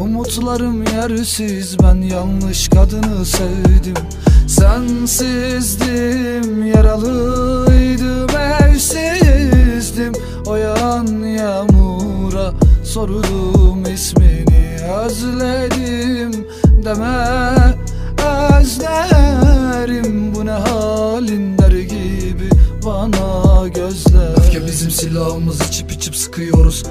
Umutlarım yersiz ben yanlış kadını sevdim. Sensizdim yaralıydım evsizdim. O yan yağmura sordum ismini özledim deme. Özlerim Bu ne halin der gibi bana gözler. Öfke bizim silahımız içip içip sıkıyoruz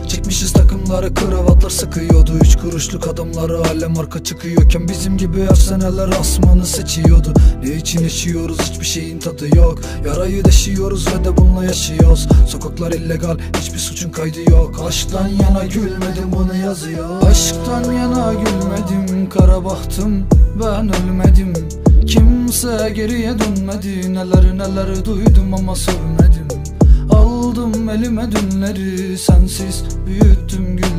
Takımları kravatlar sıkıyordu. Üç kuruşluk adamları alem marka çıkıyorken Bizim gibi efsaneler asmanı seçiyordu. Ne için yaşıyoruz? Hiçbir şeyin tadı yok. Yarayı deşiyoruz ve de bununla yaşıyoruz. Sokaklar illegal hiçbir suçun kaydı yok. Aşktan yana gülmedim bunu yazıyor? Aşktan yana gülmedim kara bahtım. Ben ölmedim. Kimse geriye dönmedi. Neler neler duydum ama sövmedim Aldım elime dünleri Sensiz büyüttüm gül